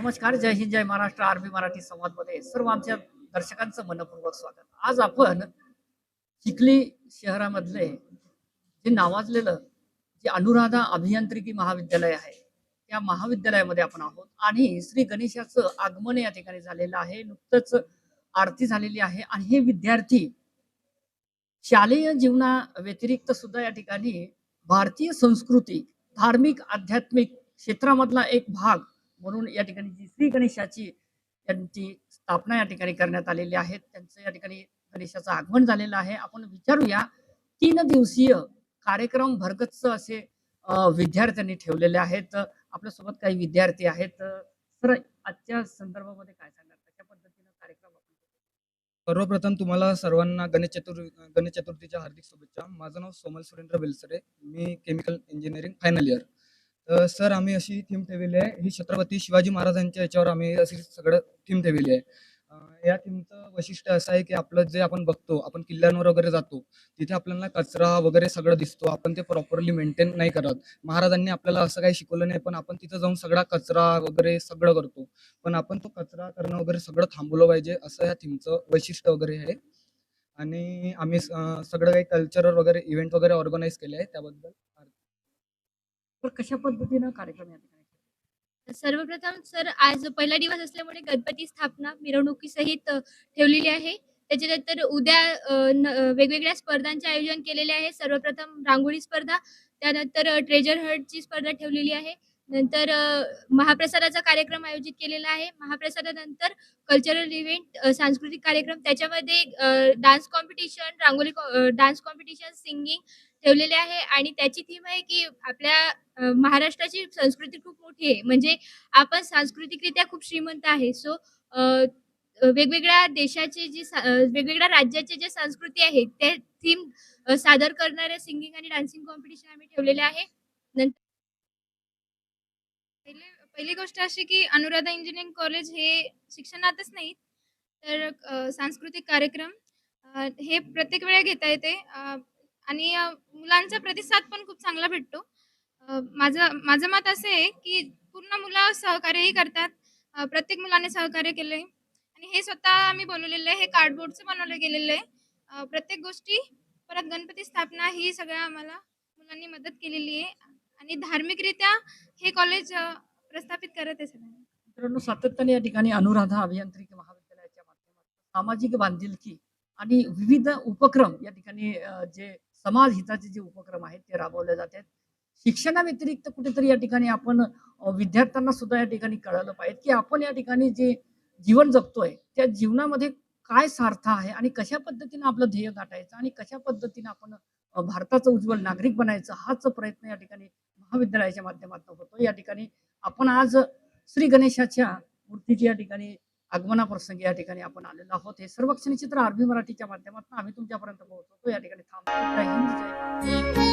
नमस्कार जय हिंद जय महाराष्ट्र. आरबी मराठी संवादमध्ये सर्व आमच्या दर्शकांचं मनपूर्वक स्वागत. आज आपण चिखली शहरामधले जे नावाजलेलं जे अनुराधा अभियांत्रिकी महाविद्यालय आहे त्या महाविद्यालयामध्ये आपण आहोत. आणि श्री गणेशाचं आगमन या ठिकाणी झालेलं आहे. नुकतंच आरती झालेली आहे. आणि हे विद्यार्थी शालेय जीवना व्यतिरिक्त सुद्धा या ठिकाणी भारतीय संस्कृती धार्मिक आध्यात्मिक क्षेत्रामधला एक भाग म्हणून या ठिकाणी जी श्री गणेशाची त्यांची स्थापना या ठिकाणी करण्यात आलेली आहे. त्यांचं या ठिकाणी गणेशाचं आगमन झालेलं आहे. आपण विचारूया तीन दिवसीय कार्यक्रम भरगच्च असे विद्यार्थ्यांनी ठेवलेले आहेत. आपल्यासोबत काही विद्यार्थी आहेत. तर आजच्या संदर्भामध्ये काय सांगणार कशा पद्धतीनं कार्यक्रम सर्वप्रथम तुम्हाला सर्वांना गणेश चतुर गणेश चतुर्थीच्या हार्दिक शुभेच्छा. माझं नाव सोमल सुरेंद्र बेलसरे मी केमिकल इंजिनिअरिंग फायनल इयर. तर सर आम्ही अशी थीम ठेवलेली आहे. ही छत्रपती शिवाजी महाराजांच्या याच्यावर आम्ही अशी सगळं थीम ठेवलेली आहे. अं, या थीमचं वैशिष्ट्य असं आहे की आपलं जे आपण बघतो आपण किल्ल्यांवर वगैरे जातो तिथे आपल्याला कचरा वगैरे सगळं दिसतो. आपण ते प्रॉपरली मेंटेन नाही करत. महाराजांनी आपल्याला असं काही शिकवलं नाही पण आपण तिथं जाऊन सगळा कचरा वगैरे सगळं करतो. पण आपण तो कचरा करणं वगैरे सगळं थांबवलं पाहिजे असं या थीमचं वैशिष्ट्य वगैरे आहे. आणि आम्ही स- अं, सगळं काही कल्चरल वगैरे इव्हेंट वगैरे ऑर्गनाईज केले आहे. त्याबद्दल तर कशा पद्धतीनं कार्यक्रम या ठिकाणी सर्वप्रथम सर आज पहिला दिवस असल्यामुळे गणपती स्थापना मिरवणुकीसहित ठेवलेली आहे. त्याच्यानंतर उद्या वेगवेगळ्या स्पर्धांचे आयोजन केलेले आहे. सर्वप्रथम रांगोळी स्पर्धा त्यानंतर ट्रेजर हर्टची स्पर्धा ठेवलेली आहे. नंतर महाप्रसादाचा कार्यक्रम आयोजित केलेला आहे. महाप्रसादानंतर कल्चरल इव्हेंट सांस्कृतिक कार्यक्रम त्याच्यामध्ये dance competition rangoli dance competition singing ठेवलेले आहे आणि त्याची थीम आहे की आपल्या अ, महाराष्ट्राची संस्कृती खूप मोठी आहे. म्हणजे आपण सांस्कृतिकरित्या खूप श्रीमंत आहे. सो वेगवेगळ्या देशाचे जे सा- अ, वेगवेगळ्या राज्याचे जे संस्कृती आहे ते थीम सादर करणाऱ्या सिंगिंग आणि डान्सिंग कॉम्पिटिशन आम्ही ठेवलेले आहे. नंतर पहिले पहिली गोष्ट अशी की अनुराधा इंजिनिअरिंग कॉलेज हे शिक्षणातच नाही तर अ, सांस्कृतिक कार्यक्रम अ, हे प्रत्येक वेळा घेता येते. अ, आणि मुलांचा प्रतिसाद पण खूप चांगला भेटतो. माझं माझं मत असं आहे की पूर्ण मुलं सहकार्यही करतात. प्रत्येक मुलाने सहकार्य केले आणि हे स्वतः आम्ही बनवलेलं आहे. हे कार्डबोर्डचं बनवलं गेलेलं आहे. प्रत्येक गोष्टी परत गणपती स्थापना ही सगळ्या आम्हाला मुलांनी मदत केलेली आहे. आणि धार्मिकरित्या हे कॉलेज प्रस्थापित करत आहे सगळ्यांना मित्रांनो सातत्याने या ठिकाणी अनुराधा अभियांत्रिकी महाविद्यालयाच्या माध्यमातून सामाजिक बांधिलकी आणि विविध उपक्रम या ठिकाणी जे समाज हिताचे जे उपक्रम आहेत ते राबवले जात आहेत. शिक्षणाव्यतिरिक्त कुठेतरी या ठिकाणी आपण विद्यार्थ्यांना सुद्धा या ठिकाणी कळलं पाहिजे की आपण या ठिकाणी जे जीवन जगतोय त्या जीवनामध्ये काय सार्थ आहे आणि कशा पद्धतीनं आपलं ध्येय गाठायचं आणि कशा पद्धतीनं आपण भारताचं उज्ज्वल नागरिक बनायचं हाच प्रयत्न या ठिकाणी महाविद्यालयाच्या माध्यमातून होतो या ठिकाणी आपण आज श्री गणेशाच्या मूर्तीची या ठिकाणी आगमनाप्रसंगी या ठिकाणी आपण आलेलो आहोत. हे सर्वक्षणी चित्र आरबी मराठीच्या माध्यमातून आम्ही तुमच्यापर्यंत पोहोचवतो. या ठिकाणी थांबतो